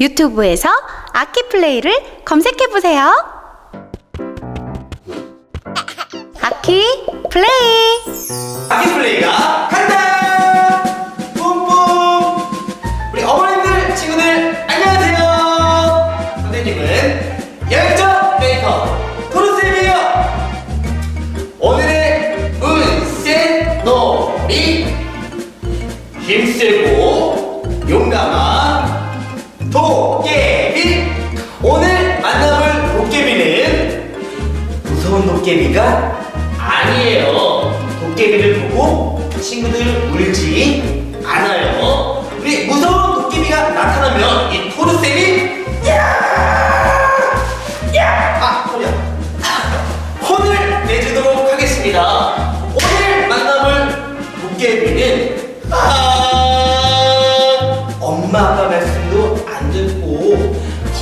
유튜브에서 아키플레이를 검색해 보세요. 아키 플레이! 아키플레이가 간다! 뿜뿜! 우리 어머님들, 친구들, 도깨비가 아니에요. 도깨비를 보고 친구들 울지 않아요. 우리 무서운 도깨비가 나타나면 이 토르쌤이 야! 야! 아, 소리야. 혼을 내주도록 하겠습니다. 오늘 만나볼 도깨비는 아, 엄마 아빠 말씀도 안 듣고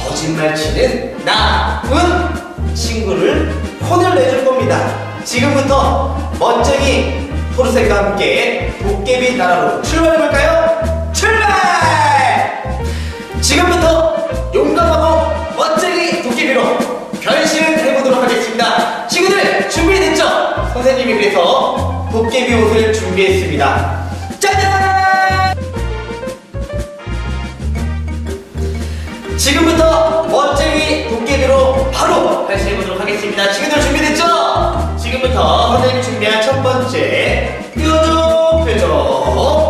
거짓말 치는 나쁜 친구를 혼을 내줄 겁니다. 지금부터 멋쟁이 토르색과 함께 도깨비 나라로 출발해볼까요? 출발! 지금부터 용감하고 멋쟁이 도깨비로 변신을 해보도록 하겠습니다. 친구들 준비됐죠? 선생님이 그래서 도깨비 옷을 준비했습니다. 짜잔! 지금부터 멋쟁이 바로 변신해보도록 하겠습니다. 친구들 준비됐죠? 지금부터 선생님이 준비한 첫 번째 뾰족 뾰족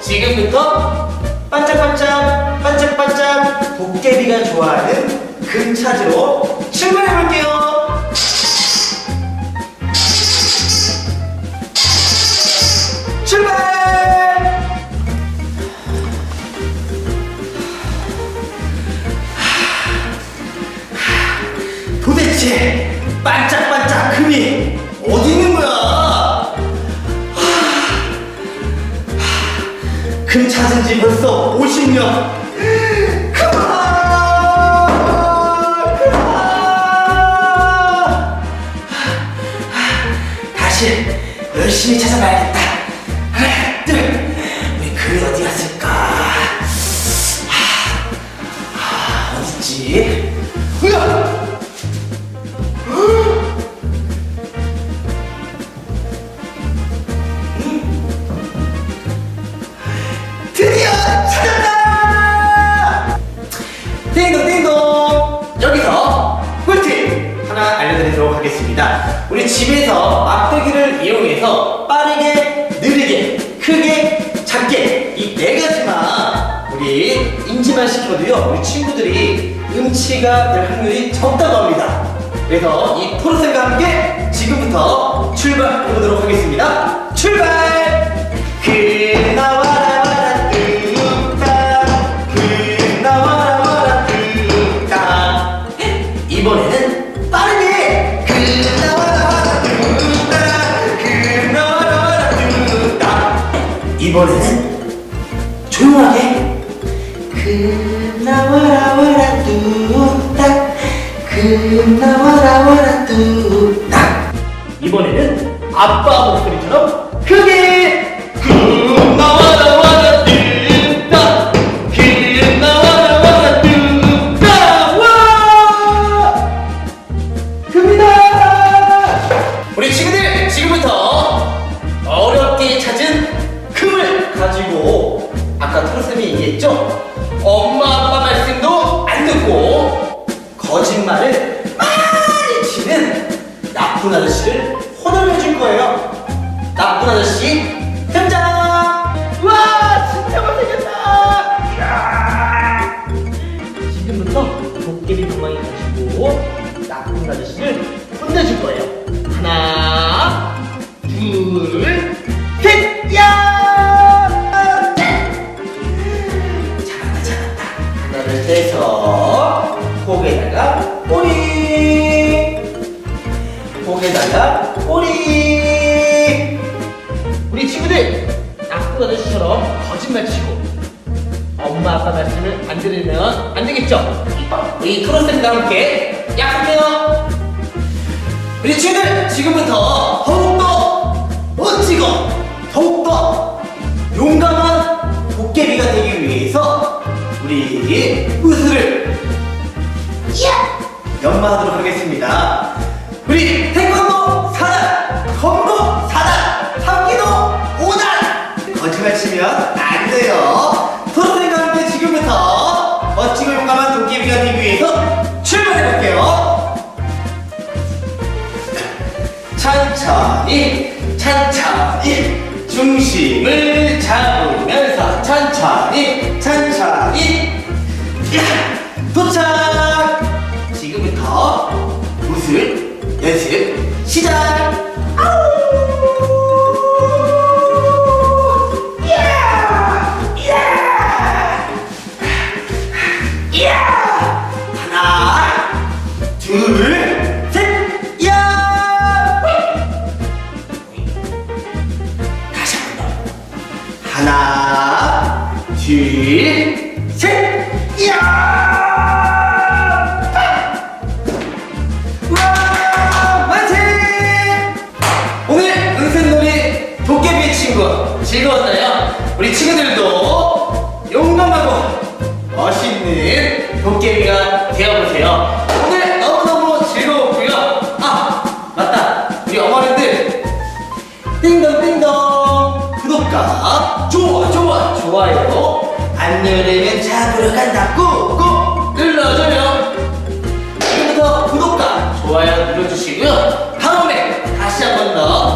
지금부터 반짝반짝 반짝반짝 도깨비가 좋아하는 금 찾으러 출발해 볼게요. 출발! 도대체 금 찾은 지 벌써 50년. 그만! 그만! 다시 열심히 찾아봐야겠다. 집에서 막대기를 이용해서 빠르게, 느리게, 크게, 작게 이 네 가지만 우리 인지만 시켜도요 우리 친구들이 음치가 될 확률이 적다고 합니다. 그래서 이 토르쌤과 함께 이번에는 조용하게. 그 나와라 와라 뚜따 그 나와라 와라 뚜따 이번에는 아빠 목소리처럼 크게 나쁜 아저씨를 혼을 내줄 거예요. 나쁜 아저씨 등장! 와 진짜 못생겼다! 지금부터 도깨비 구멍이 가지고 나쁜 아저씨를 끝내줄 거예요. 하나, 둘, 셋, 야! 잘한다, 잘한다. 하나를 떼서 목에 목에다가 꼬리. 우리 친구들 나쁜 아저씨처럼 거짓말 치고 엄마 아빠 말씀을 안 들으면 안 되겠죠? 우리 토로쌤과 함께 약속해요. 우리 친구들 지금부터 더욱더 멋지고 더욱더 용감한 도깨비가 되기 위해서 우리 우수를 연마하도록 하겠습니다. 우리 태권 거짓말 치면 안 돼요. 토로쌤과 함께 지금부터 멋지고 용감한 도깨비가 되기 위해서 출발해 볼게요. 천천히 천천히 중심을 잡으면서 천천히 천천히 하나, 둘, 셋, 야! 와, 만세! 오늘 은생놀이 도깨비 친구 즐거웠나요? 우리 친구들도 용감하고 멋있는 도깨비가 되어보세요. 값 좋아 좋아. 좋아요. 안 누르면 잡으러 간다 꾹꾹 눌러줘요. 지금부터 구독과 좋아요 눌러주시고요. 다음에 다시 한 번더